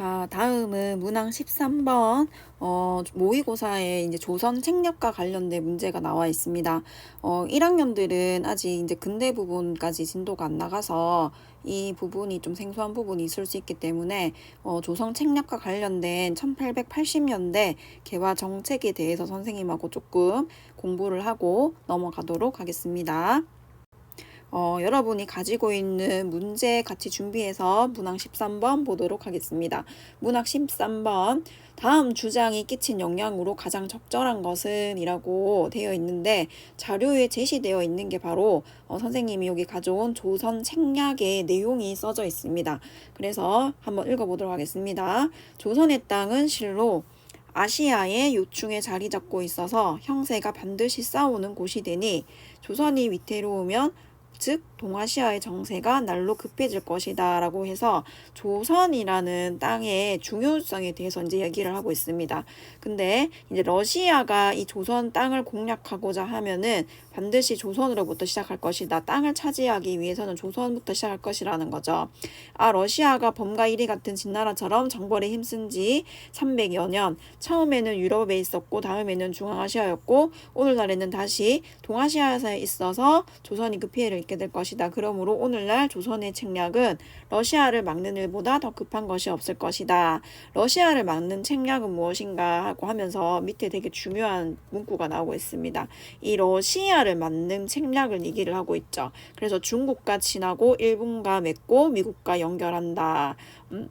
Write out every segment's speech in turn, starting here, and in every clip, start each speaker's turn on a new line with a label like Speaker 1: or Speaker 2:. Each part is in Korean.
Speaker 1: 자, 다음은 문항 13번 어, 모의고사에 이제 조선 책략과 관련된 문제가 나와 있습니다. 어, 1학년들은 아직 이제 근대 부분까지 진도가 안 나가서 이 부분이 좀 생소한 부분이 있을 수 있기 때문에 어, 조선 책략과 관련된 1880년대 개화 정책에 대해서 선생님하고 조금 공부를 하고 넘어가도록 하겠습니다. 어, 여러분이 가지고 있는 문제 같이 준비해서 문항 13번 보도록 하겠습니다. 문항 13번 다음 주장이 끼친 영향으로 가장 적절한 것은 이라고 되어 있는데 자료에 제시되어 있는 게 바로 어, 선생님이 여기 가져온 조선 책략의 내용이 써져 있습니다. 그래서 한번 읽어보도록 하겠습니다. 조선의 땅은 실로 아시아의 요충에 자리 잡고 있어서 형세가 반드시 싸우는 곳이 되니 조선이 위태로우면 10 동아시아의 정세가 날로 급해질 것이다 라고 해서 조선이라는 땅의 중요성에 대해서 이제 얘기를 하고 있습니다. 근데 이제 러시아가 이 조선 땅을 공략하고자 하면은 반드시 조선으로부터 시작할 것이다. 땅을 차지하기 위해서는 조선부터 시작할 것이라는 거죠. 아, 러시아가 범과 이리 같은 진나라처럼 정벌에 힘쓴 지 300여 년, 처음에는 유럽에 있었고 다음에는 중앙아시아였고 오늘날에는 다시 동아시아에 있어서 조선이 그 피해를 입게 될 것이다. 그러므로 오늘날 조선의 책략은 러시아를 막는 일보다 더 급한 것이 없을 것이다. 러시아를 막는 책략은 무엇인가 하고 하면서 밑에 되게 중요한 문구가 나오고 있습니다. 이 러시아를 막는 책략을 얘기를 하고 있죠. 그래서 중국과 친하고 일본과 맺고 미국과 연결한다. 음,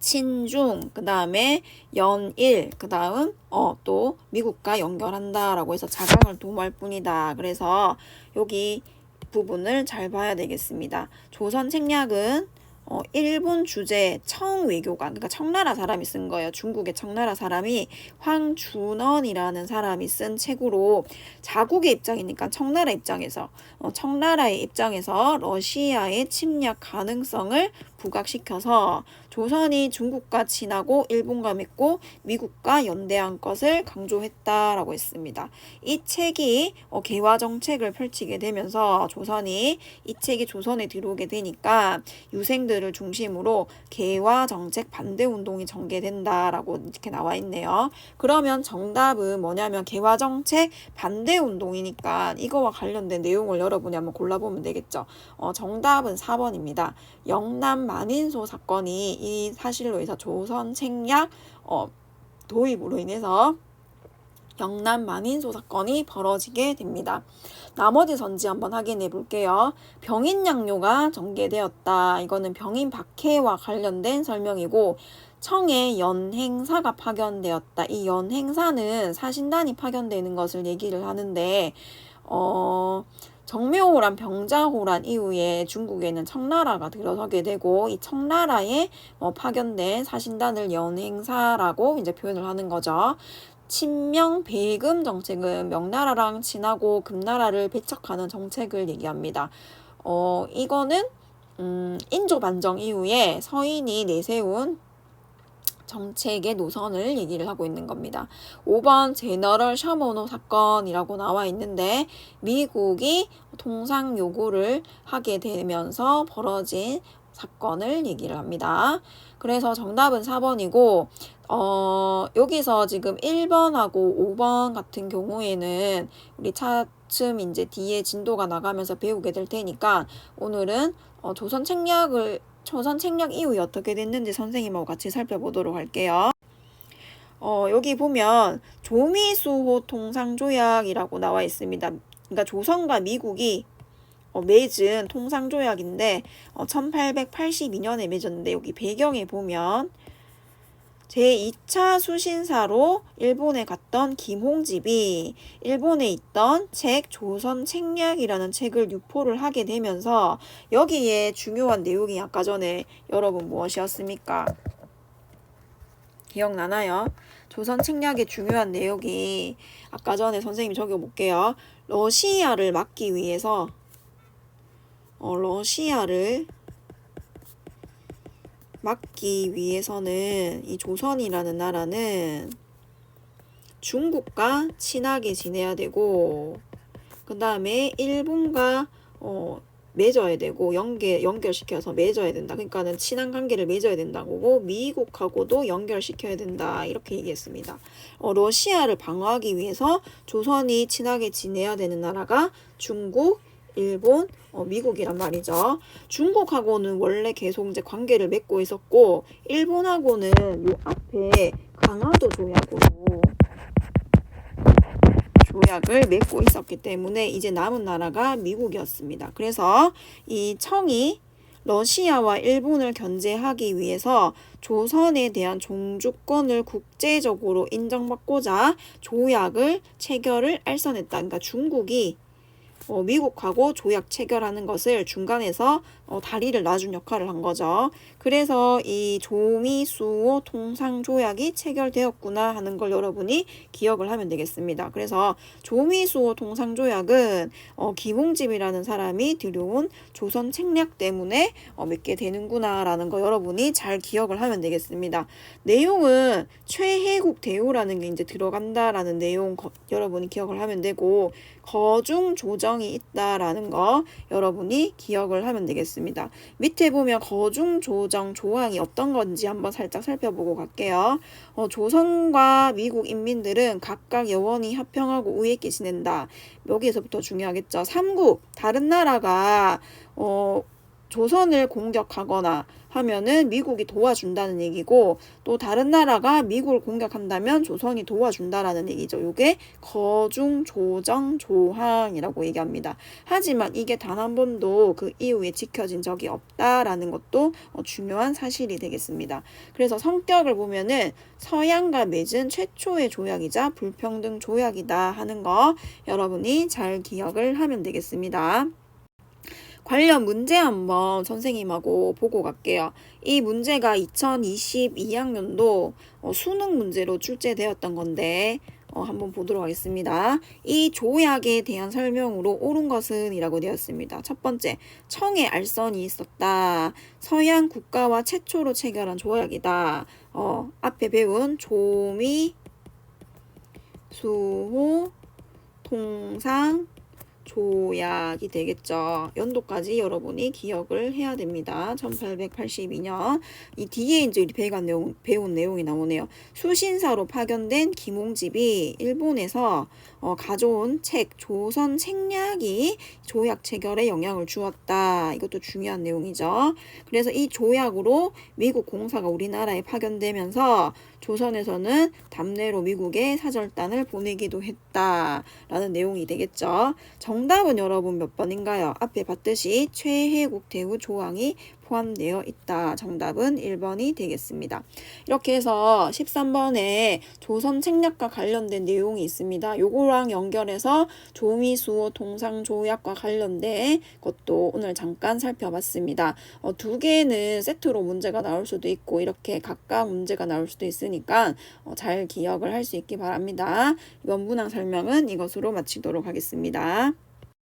Speaker 1: 친중, 그 다음에 연일, 그 다음 어 또 미국과 연결한다라고 해서 자강을 도모할 뿐이다. 그래서 여기 부분을 잘 봐야 되겠습니다. 조선 책략은 어, 일본 주재 청외교관, 그러니까 청나라 사람이 쓴 거예요. 중국의 청나라 사람이 황준원이라는 사람이 쓴 책으로 자국의 입장이니까 청나라 입장에서 어, 청나라의 입장에서 러시아의 침략 가능성을 부각시켜서 조선이 중국과 친하고 일본과 맺고 미국과 연대한 것을 강조했다라고 했습니다. 이 책이 어, 개화 정책을 펼치게 되면서 조선이 이 책이 조선에 들어오게 되니까 유생들을 중심으로 개화 정책 반대 운동이 전개된다라고 이렇게 나와 있네요. 그러면 정답은 뭐냐면 개화 정책 반대 운동이니까 이거와 관련된 내용을 여러분이 한번 골라보면 되겠죠. 어, 정답은 4번입니다. 영남 만인소 사건이 이 사실로 인해서 조선 책략 어, 도입으로 인해서 영남 만인소 사건이 벌어지게 됩니다. 나머지 선지 한번 확인해 볼게요. 병인 양료가 전개되었다. 이거는 병인 박해와 관련된 설명이고 청에 연행사가 파견되었다. 이 연행사는 사신단이 파견되는 것을 얘기를 하는데 어 정묘호란 병자호란 이후에 중국에는 청나라가 들어서게 되고 이 청나라에 뭐 파견된 사신단을 연행사라고 이제 표현을 하는 거죠. 친명 배금 정책은 명나라랑 친하고 금나라를 배척하는 정책을 얘기합니다. 어, 이거는 음, 인조 반정 이후에 서인이 내세운 정책의 노선을 얘기를 하고 있는 겁니다. 5번 제너럴 셔모노 사건이라고 나와 있는데 미국이 통상 요구를 하게 되면서 벌어진 사건을 얘기를 합니다. 그래서 정답은 4번이고 어, 여기서 지금 1번하고 5번 같은 경우에는 우리 차츰 이제 뒤에 진도가 나가면서 배우게 될 테니까 오늘은 어, 조선 책략을 조선 책략 이후에 어떻게 됐는지 선생님하고 같이 살펴보도록 할게요. 어, 여기 보면 조미수호 통상조약이라고 나와 있습니다. 그러니까 조선과 미국이 어, 맺은 통상조약인데 어, 1882년에 맺었는데 여기 배경에 보면 제2차 수신사로 일본에 갔던 김홍집이 일본에 있던 책 조선 책략이라는 책을 유포를 하게 되면서 여기에 중요한 내용이 아까 전에 여러분 무엇이었습니까? 기억나나요? 조선 책략의 중요한 내용이 아까 전에 선생님이 적어볼게요. 러시아를 막기 위해서 어, 러시아를 막기 위해서는 이 조선이라는 나라는 중국과 친하게 지내야 되고 그 다음에 일본과 어, 맺어야 되고 연계 연결시켜서 맺어야 된다. 그러니까는 친한 관계를 맺어야 된다고 미국하고도 연결시켜야 된다. 이렇게 얘기했습니다. 어, 러시아를 방어하기 위해서 조선이 친하게 지내야 되는 나라가 중국, 일본, 어, 미국이란 말이죠. 중국하고는 원래 계속 이제 관계를 맺고 있었고 일본하고는 요 앞에 강화도 조약으로 조약을 맺고 있었기 때문에 이제 남은 나라가 미국이었습니다. 그래서 이 청이 러시아와 일본을 견제하기 위해서 조선에 대한 종주권을 국제적으로 인정받고자 조약을 체결을 알선했다. 그러니까 중국이 어, 미국하고 조약 체결하는 것을 중간에서 어, 다리를 놔준 역할을 한 거죠. 그래서 이 조미수호 통상조약이 체결되었구나 하는 걸 여러분이 기억을 하면 되겠습니다. 그래서 조미수호 통상조약은 어, 기봉집이라는 사람이 들여온 조선 책략 때문에 어, 맺게 되는구나라는 거 여러분이 잘 기억을 하면 되겠습니다. 내용은 최혜국 대우라는 게 이제 들어간다라는 내용 거, 여러분이 기억을 하면 되고 거중 조정이 있다라는 거 여러분이 기억을 하면 되겠습니다. 밑에 보면 거중 조정 조항이 어떤 건지 한번 살짝 살펴보고 갈게요. 어, 조선과 미국 인민들은 각각 영원히 합평하고 우애있게 지낸다. 여기에서부터 중요하겠죠. 삼국 다른 나라가 어, 조선을 공격하거나 하면은 미국이 도와준다는 얘기고 또 다른 나라가 미국을 공격한다면 조선이 도와준다라는 얘기죠. 요게 거중 조정 조항이라고 얘기합니다. 하지만 이게 단 한 번도 그 이후에 지켜진 적이 없다라는 것도 어, 중요한 사실이 되겠습니다. 그래서 성격을 보면은 서양과 맺은 최초의 조약이자 불평등 조약이다 하는 거 여러분이 잘 기억을 하면 되겠습니다. 관련 문제 한번 선생님하고 보고 갈게요. 이 문제가 2022학년도 어, 수능 문제로 출제되었던 건데 어, 한번 보도록 하겠습니다. 이 조약에 대한 설명으로 옳은 것은 이라고 되었습니다. 첫 번째, 청의 알선이 있었다. 서양 국가와 최초로 체결한 조약이다. 어, 앞에 배운 조미, 수호, 통상, 조약이 되겠죠. 연도까지 여러분이 기억을 해야 됩니다. 1882년. 이 뒤에 이제 배운 내용, 배운 내용이 나오네요. 수신사로 파견된 김홍집이 일본에서 어, 가져온 책, 조선 책략이 조약 체결에 영향을 주었다. 이것도 중요한 내용이죠. 그래서 이 조약으로 미국 공사가 우리나라에 파견되면서 조선에서는 답례로 미국에 사절단을 보내기도 했다라는 내용이 되겠죠. 정답은 여러분 몇 번인가요? 앞에 봤듯이 최혜국 대우 조항이 포함되어 있다. 정답은 1번이 되겠습니다. 이렇게 해서 13번에 조선 책략과 관련된 내용이 있습니다. 요거랑 연결해서 조미수호 통상조약과 관련된 것도 오늘 잠깐 살펴봤습니다. 어, 두 개는 세트로 문제가 나올 수도 있고 이렇게 각각 문제가 나올 수도 있으니까 어, 잘 기억을 할 수 있기 바랍니다. 이번 문항 설명은 이것으로 마치도록 하겠습니다.